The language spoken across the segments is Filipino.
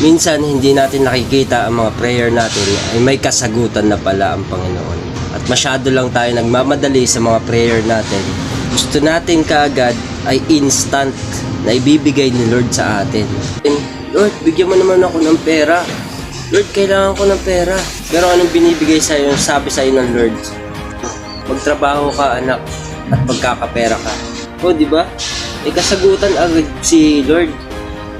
minsan hindi natin nakikita ang mga prayer natin ay may kasagutan na pala ang Panginoon. At masyado lang tayo nagmamadali sa mga prayer natin. Gusto natin kaagad ay instant na ibibigay ni Lord sa atin. Lord, bigyan mo naman ako ng pera. Lord, kailangan ko ng pera. Pero anong binibigay sa'yo, sabi sa'yo ng Lord? Magtrabaho ka, anak, at magkakapera ka. O, di ba? May kasagutan agad si Lord.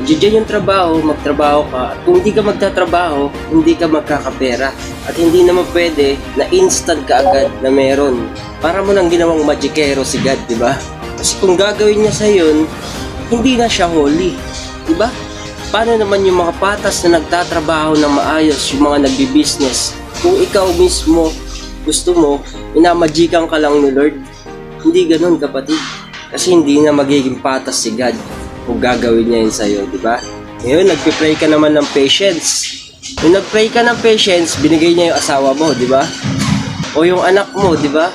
Diyan yung trabaho, magtrabaho ka. At kung hindi ka magtatrabaho, hindi ka magkakapera. At hindi naman pwede na instant ka agad na meron. Para mo nang ginawang magikero si God, di ba? Kasi kung gagawin niya sa yun, hindi na siya holy. Di ba? Paano naman yung mga patas na nagtatrabaho na maayos, yung mga nagbi-business? Kung ikaw mismo gusto mo, inamajikan ka lang ni Lord. Hindi ganun kapatid. Kasi hindi na magiging patas si God kung gagawin niya yun sa'yo, di ba? Ngayon, nagpe-pray ka naman ng patience. Yung nag-pray ka ng patience, binigay niya yung asawa mo, di ba? O yung anak mo, di ba?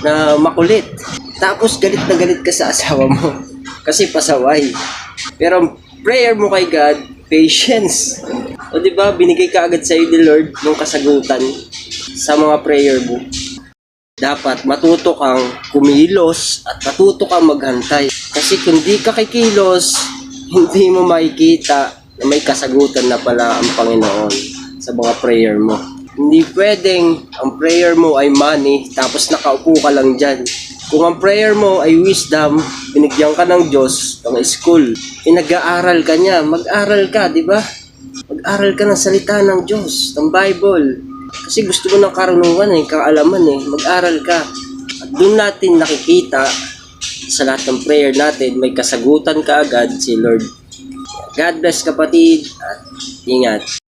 Na makulit. Tapos galit na galit ka sa asawa mo. Kasi pasaway. Pero prayer mo kay God, patience. O di ba, binigay ka agad sa'yo ni Lord ng kasagutan sa mga prayer mo dapat matuto kang kumilos at matuto kang maghantay. Kasi kung di ka kikilos, hindi mo makikita na may kasagutan na pala ang Panginoon sa mga prayer mo. Hindi pwedeng ang prayer mo ay money tapos nakaupo ka lang dyan. Kung ang prayer mo ay wisdom, binigyan ka ng Diyos, ng school, pinag-aaral ka niya, mag-aral ka, di ba? Mag-aral ka ng salita ng Diyos, ng Bible. Kasi gusto mo ng karunungan eh, kaalaman eh. Mag-aral ka. At doon natin nakikita sa lahat ng prayer natin, may kasagutan ka agad si Lord. God bless kapatid at ingat.